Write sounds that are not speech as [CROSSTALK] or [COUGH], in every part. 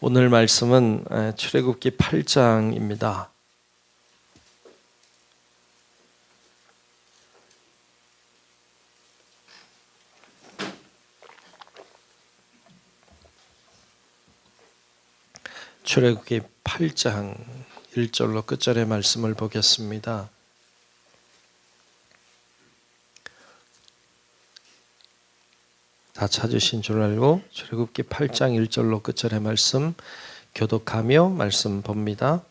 오늘 말씀은 출애굽기 8장입니다. 출애굽기 8장 1절로 끝절의 말씀을 보겠습니다. 다 찾으신 줄 알고 출애굽기 8장 1절로 끝절의 말씀 교독하며 말씀 봅니다.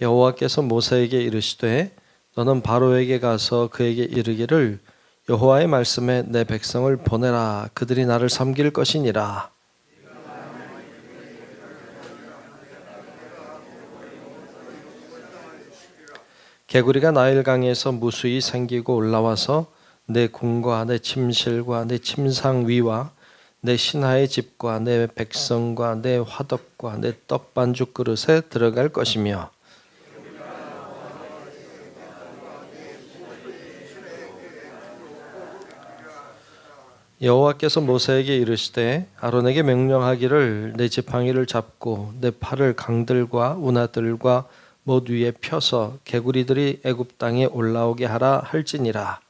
여호와께서 모세에게 이르시되 너는 바로에게 가서 그에게 이르기를 여호와의 말씀에 내 백성을 보내라 그들이 나를 섬길 것이니라 개구리가 나일강에서 무수히 생기고 올라와서 내 궁과 내 침실과 내 침상 위와 내 신하의 집과 내 백성과 내 화덕과 내 떡반죽 그릇에 들어갈 것이며 여호와께서 모세에게 이르시되 아론에게 명령하기를 내 지팡이를 잡고 내 팔을 강들과 운하들과 못 위에 펴서 개구리들이 애굽 땅에 올라오게 하라 할지니라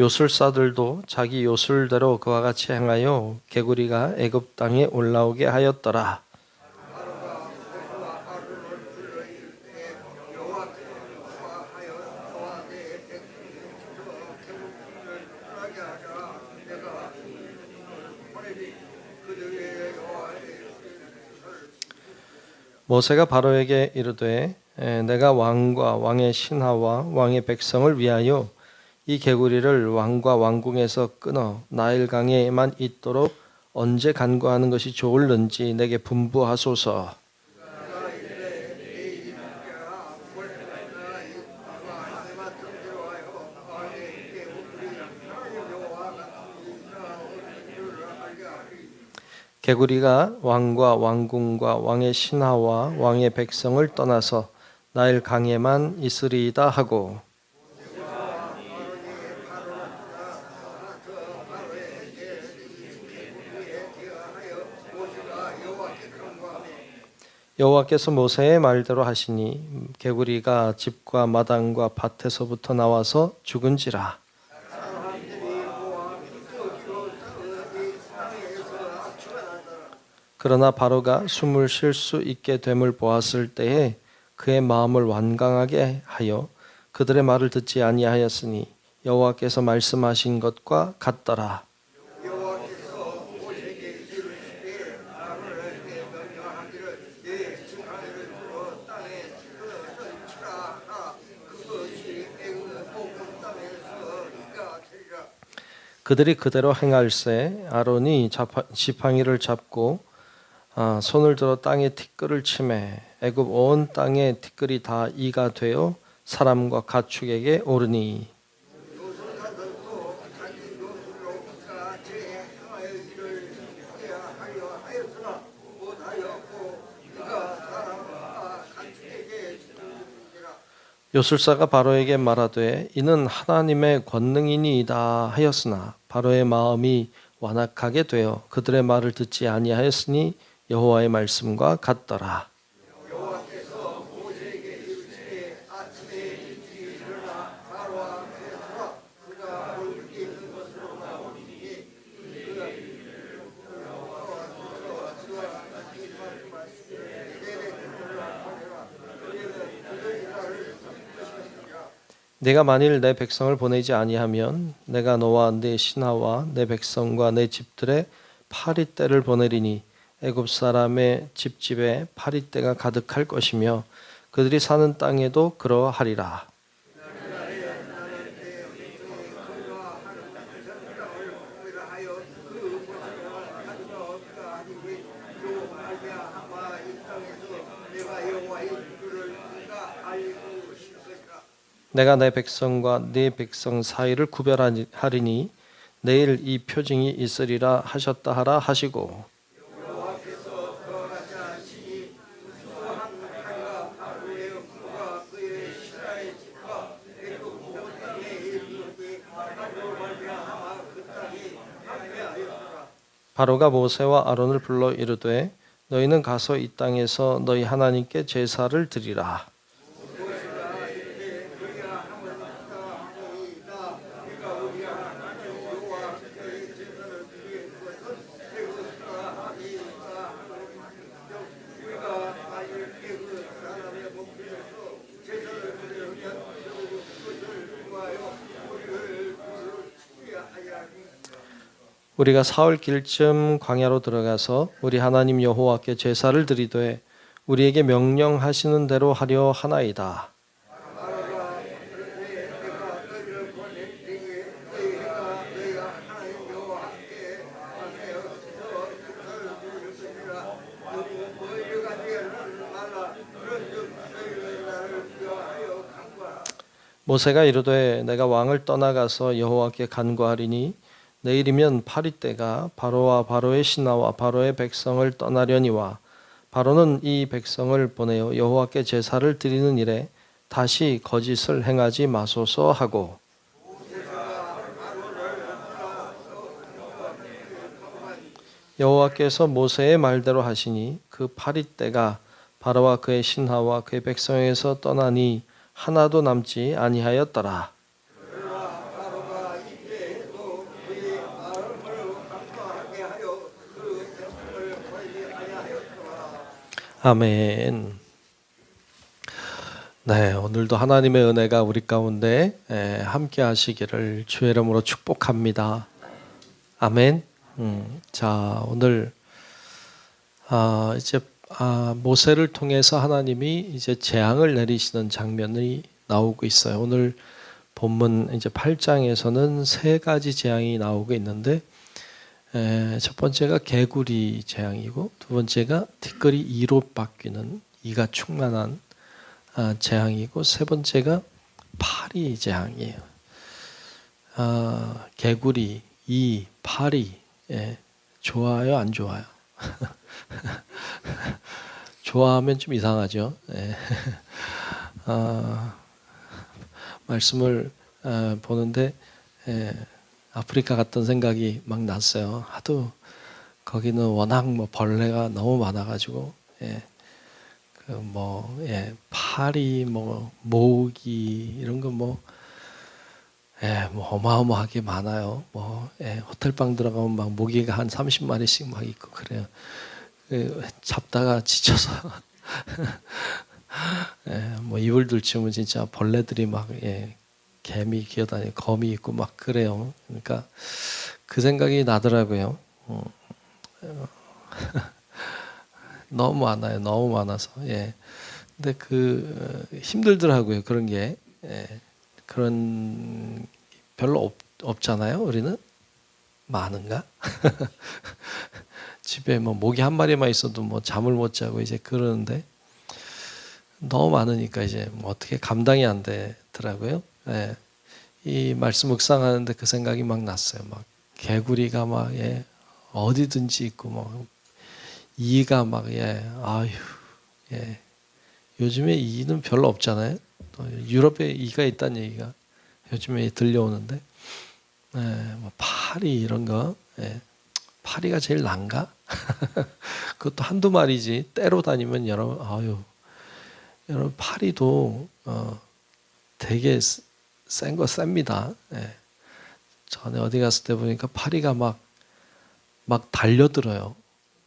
요술사들도 자기 요술대로 그와 같이 행하여 개구리가 애굽 땅에 올라오게 하였더라. 모세가 바로에게 이르되 내가 왕과 왕의 신하와 왕의 백성을 위하여 이 개구리를 왕과 왕궁에서 끊어 나일강에만 있도록 언제 간구하는 것이 좋을는지 내게 분부하소서. 개구리가 왕과 왕궁과 왕의 신하와 왕의 백성을 떠나서 나일 강에만 있으리이다 하고 여호와께서 모세의 말대로 하시니 개구리가 집과 마당과 밭에서부터 나와서 죽은지라 그러나 바로가 숨을 쉴 수 있게 됨을 보았을 때에 그의 마음을 완강하게 하여 그들의 말을 듣지 아니하였으니 여호와께서 말씀하신 것과 같더라. 그들이 그대로 행할세 아론이 지팡이를 잡고 아, 손을 들어 땅에 티끌을 치매 애굽 온 땅에 티끌이 다 이가 되어 사람과 가축에게 오르니 요술사가 바로에게 말하되 이는 하나님의 권능이니이다 하였으나 바로의 마음이 완악하게 되어 그들의 말을 듣지 아니하였으니 여호와의 말씀과 같더라. 내가 만일 내 백성을 보내지 아니하면 내가 너와 내 신하와 내 백성과 내 집들의 파리떼를 보내리니 애굽 사람의 집집에 파리떼가 가득할 것이며 그들이 사는 땅에도 그러하리라. 내가 내 백성과 네 백성 사이를 구별하리니 내일 이 표징이 있으리라 하셨다 하라 하시고 바로가 모세와 아론을 불러 이르되 너희는 가서 이 땅에서 너희 하나님께 제사를 드리라. 우리가 사흘 길쯤 광야로 들어가서 우리 하나님 여호와께 제사를 드리되 우리에게 명령하시는 대로 하려 하나이다. 모세가 이르되 내가 왕을 떠나가서 여호와께 간구하리니 내일이면 파리 때가 바로와 바로의 신하와 바로의 백성을 떠나려니와 바로는 이 백성을 보내어 여호와께 제사를 드리는 일에 다시 거짓을 행하지 마소서 하고 여호와께서 모세의 말대로 하시니 그 파리 때가 바로와 그의 신하와 그의 백성에서 떠나니 하나도 남지 아니하였더라. 아멘. 네, 오늘도 하나님의 은혜가 우리 가운데 에, 함께 하시기를 주의 이름으로 축복합니다. 아멘. 음, 자, 오늘 아, 이제 아, 모세를 통해서 하나님이 이제 재앙을 내리시는 장면이 나오고 있어요. 오늘 본문 이제 8장에서는 세 가지 재앙이 나오고 있는데 에, 첫 번째가 개구리 재앙이고 두 번째가 티끌이 이로 바뀌는 이가 충만한 아, 재앙이고 세 번째가 파리 재앙이에요. 아, 개구리, 이, 파리 예, 좋아요, 안 좋아요? [LAUGHS] 좋아하면 좀 이상하죠. 예. [LAUGHS] 아, 말씀을 아, 보는데 예, 아프리카 갔던 생각이 막 났어요. 하도 거기는 워낙 뭐 벌레가 너무 많아가지고 예, 그 뭐 예, 파리 뭐 모기 이런 거뭐 예, 뭐 어마어마하게 많아요. 뭐 예, 호텔 방 들어가면 막 모기가 한 30마리씩 막 있고 그래요. 그, 잡다가 지쳐서 [LAUGHS] 예, 뭐 이불 들치면 진짜 벌레들이 막 예, 개미 기어다니 거미 있고 막 그래요. 그러니까 그 생각이 나더라고요. 어, [LAUGHS] 너무 많아요. 너무 많아서. 예. 근데 그 힘들더라고요. 그런 게 예. 그런 별로 없, 없잖아요. 우리는 많은가? [LAUGHS] 집에 뭐 모기 한 마리만 있어도 뭐 잠을 못 자고 이제 그러는데 너무 많으니까 이제 뭐 어떻게 감당이 안 되더라고요. 예. 이 말씀 묵상하는데 그 생각이 막 났어요. 막 개구리가 막 예, 어디든지 있고 뭐 이가 막 예, 아유 예. 요즘에 이는 별로 없잖아요. 유럽에 이가 있다는 얘기가 요즘에 들려오는데 예, 뭐 파리 이런 거 예. 파리가 제일 난가? [LAUGHS] 그것도 한두 마리지 때로 다니면 여러분 아유 여러분 파리도 어, 되게 센 거 셉니다. 예. 전에 어디 갔을 때 보니까 파리가 막, 막 달려들어요.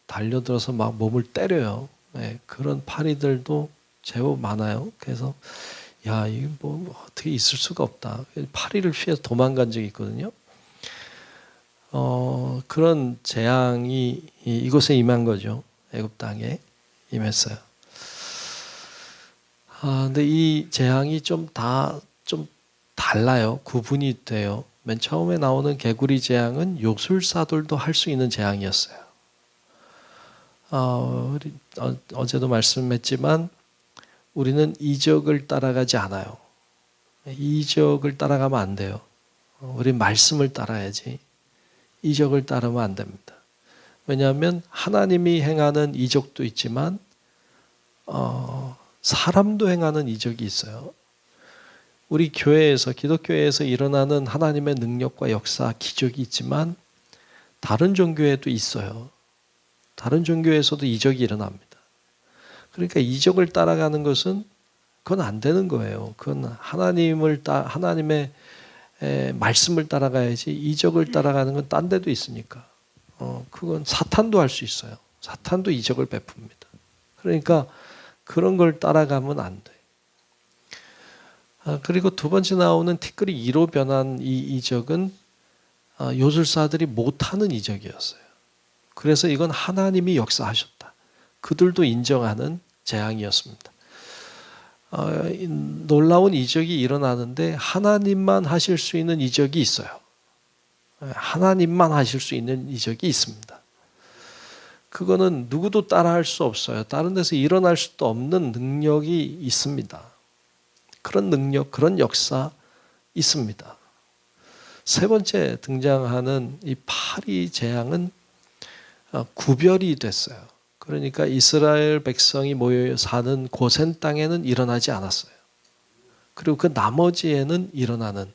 달려들어서 막 몸을 때려요. 예. 그런 파리들도 제법 많아요. 그래서, 야, 이게 뭐 어떻게 있을 수가 없다. 파리를 피해서 도망간 적이 있거든요. 어, 그런 재앙이 이곳에 임한 거죠. 애굽 땅에 임했어요. 아, 근데 이 재앙이 좀다좀 달라요. 구분이 돼요. 맨 처음에 나오는 개구리 재앙은 요술사들도 할 수 있는 재앙이었어요. 어, 어, 어제도 말씀했지만 우리는 이적을 따라가지 않아요. 이적을 따라가면 안 돼요. 우리 말씀을 따라야지. 이적을 따르면 안 됩니다. 왜냐하면 하나님이 행하는 이적도 있지만 어, 사람도 행하는 이적이 있어요. 우리 교회에서 기독교회에서 일어나는 하나님의 능력과 역사, 기적이 있지만 다른 종교에도 있어요. 다른 종교에서도 이적이 일어납니다. 그러니까 이적을 따라가는 것은 그건 안 되는 거예요. 그건 하나님을 따 하나님의 에, 말씀을 따라가야지 이적을 따라가는 건 딴 데도 있으니까. 어, 그건 사탄도 할 수 있어요. 사탄도 이적을 베풉니다. 그러니까 그런 걸 따라가면 안 돼. 아, 그리고 두 번째 나오는 티끌이 이로 변한 이 이적은 아, 요술사들이 못하는 이적이었어요. 그래서 이건 하나님이 역사하셨다. 그들도 인정하는 재앙이었습니다. 어, 놀라운 이적이 일어나는데 하나님만 하실 수 있는 이적이 있어요. 하나님만 하실 수 있는 이적이 있습니다. 그거는 누구도 따라할 수 없어요. 다른 데서 일어날 수도 없는 능력이 있습니다. 그런 능력, 그런 역사 있습니다. 세 번째 등장하는 이 파리 재앙은 어, 구별이 됐어요. 그러니까 이스라엘 백성이 모여 사는 고센 땅에는 일어나지 않았어요. 그리고 그 나머지에는 일어나는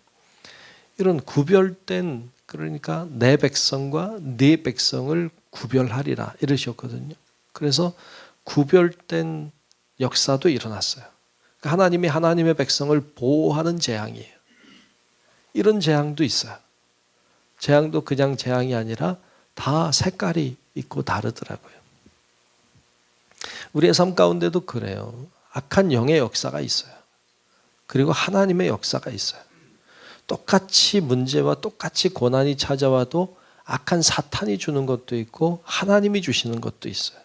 이런 구별된 그러니까 내 백성과 네 백성을 구별하리라 이러셨거든요. 그래서 구별된 역사도 일어났어요. 그러니까 하나님이 하나님의 백성을 보호하는 재앙이에요. 이런 재앙도 있어요. 재앙도 그냥 재앙이 아니라 다 색깔이 있고 다르더라고요. 우리의 삶 가운데도 그래요. 악한 영의 역사가 있어요. 그리고 하나님의 역사가 있어요. 똑같이 문제와 똑같이 고난이 찾아와도 악한 사탄이 주는 것도 있고 하나님이 주시는 것도 있어요.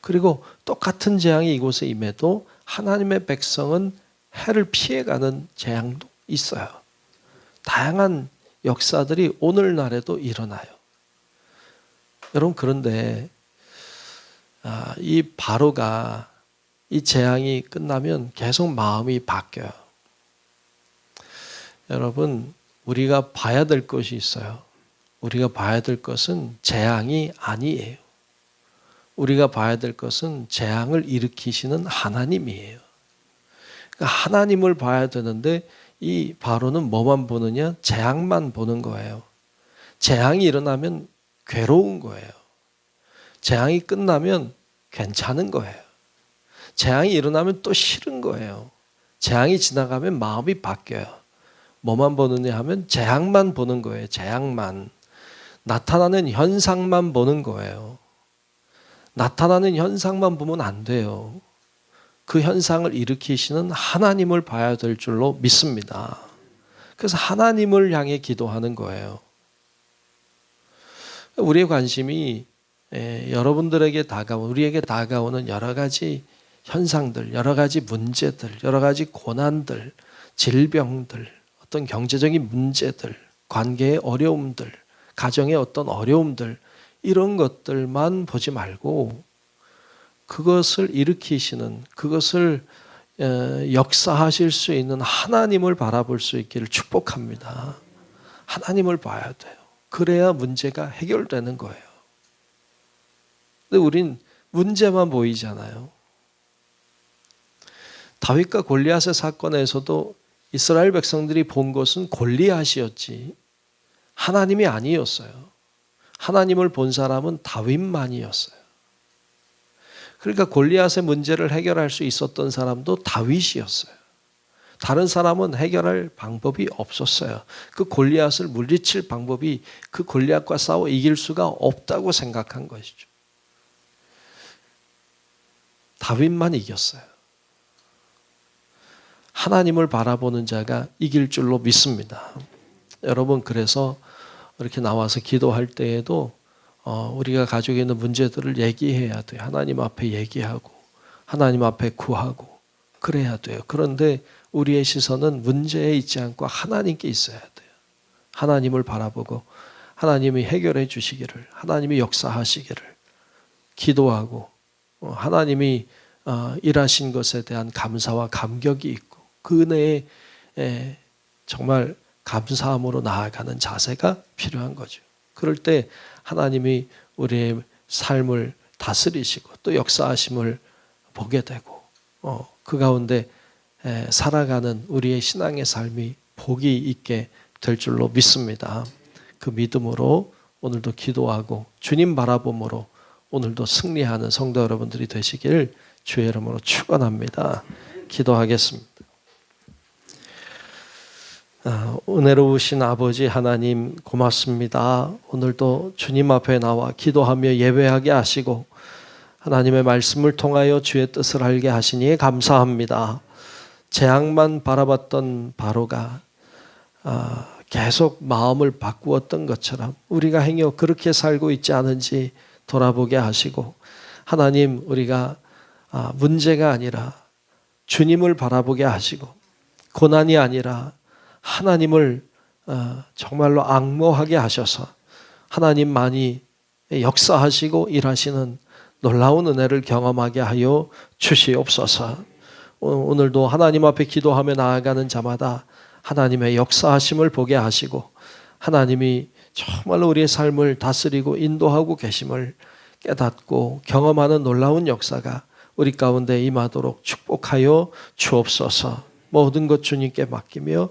그리고 똑같은 재앙이 이곳에 임해도 하나님의 백성은 해를 피해가는 재앙도 있어요. 다양한 역사들이 오늘날에도 일어나요. 여러분 그런데 아, 이 바로가 이 재앙이 끝나면 계속 마음이 바뀌어요. 여러분 우리가 봐야 될 것이 있어요. 우리가 봐야 될 것은 재앙이 아니에요. 우리가 봐야 될 것은 재앙을 일으키시는 하나님이에요. 그러니까 하나님을 봐야 되는데 이 바로는 뭐만 보느냐? 재앙만 보는 거예요. 재앙이 일어나면 괴로운 거예요. 재앙이 끝나면 괜찮은 거예요. 재앙이 일어나면 또 싫은 거예요. 재앙이 지나가면 마음이 바뀌어요. 뭐만 보느냐 하면 재앙만 보는 거예요. 재앙만. 나타나는 현상만 보는 거예요. 나타나는 현상만 보면 안 돼요. 그 현상을 일으키시는 하나님을 봐야 될 줄로 믿습니다. 그래서 하나님을 향해 기도하는 거예요. 우리의 관심이 예, 여러분들에게 다가온 우리에게 다가오는 여러 가지 현상들, 여러 가지 문제들, 여러 가지 고난들, 질병들, 어떤 경제적인 문제들, 관계의 어려움들, 가정의 어떤 어려움들 이런 것들만 보지 말고 그것을 일으키시는 그것을 어, 역사하실 수 있는 하나님을 바라볼 수 있기를 축복합니다. 하나님을 봐야 돼요. 그래야 문제가 해결되는 거예요. 근데 우린 문제만 보이잖아요. 다윗과 골리앗의 사건에서도 이스라엘 백성들이 본 것은 골리앗이었지 하나님이 아니었어요. 하나님을 본 사람은 다윗만이었어요. 그러니까 골리앗의 문제를 해결할 수 있었던 사람도 다윗이었어요. 다른 사람은 해결할 방법이 없었어요. 그 골리앗을 물리칠 방법이 그 골리앗과 싸워 이길 수가 없다고 생각한 것이죠. 다윗만 이겼어요. 하나님을 바라보는 자가 이길 줄로 믿습니다. 여러분 그래서 이렇게 나와서 기도할 때에도 어, 우리가 가지고 있는 문제들을 얘기해야 돼요. 하나님 앞에 얘기하고 하나님 앞에 구하고 그래야 돼요. 그런데 우리의 시선은 문제에 있지 않고 하나님께 있어야 돼요. 하나님을 바라보고 하나님이 해결해 주시기를 하나님이 역사하시기를 기도하고 어, 하나님이 어, 일하신 것에 대한 감사와 감격이 있고 그 은혜에 정말 감사함으로 나아가는 자세가 필요한 거죠. 그럴 때 하나님이 우리의 삶을 다스리시고 또 역사하심을 보게 되고 어, 그 가운데 살아가는 우리의 신앙의 삶이 복이 있게 될 줄로 믿습니다. 그 믿음으로 오늘도 기도하고 주님 바라봄으로 오늘도 승리하는 성도 여러분들이 되시길 주의 이름으로 축원합니다. 기도하겠습니다. 아, 은혜로우신 아버지 하나님 고맙습니다. 오늘도 주님 앞에 나와 기도하며 예배하게 하시고 하나님의 말씀을 통하여 주의 뜻을 알게 하시니 감사합니다. 재앙만 바라봤던 바로가 아, 계속 마음을 바꾸었던 것처럼 우리가 행여 그렇게 살고 있지 않은지 돌아보게 하시고 하나님 우리가 아, 문제가 아니라 주님을 바라보게 하시고 고난이 아니라 하나님을 어, 정말로 악모하게 하셔서 하나님만이 역사하시고 일하시는 놀라운 은혜를 경험하게 하여 주시옵소서. 오- 오늘도 하나님 앞에 기도하며 나아가는 자마다 하나님의 역사하심을 보게 하시고 하나님이 정말로 우리의 삶을 다스리고 인도하고 계심을 깨닫고 경험하는 놀라운 역사가 우리 가운데 임하도록 축복하여 주옵소서. 모든 것 주님께 맡기며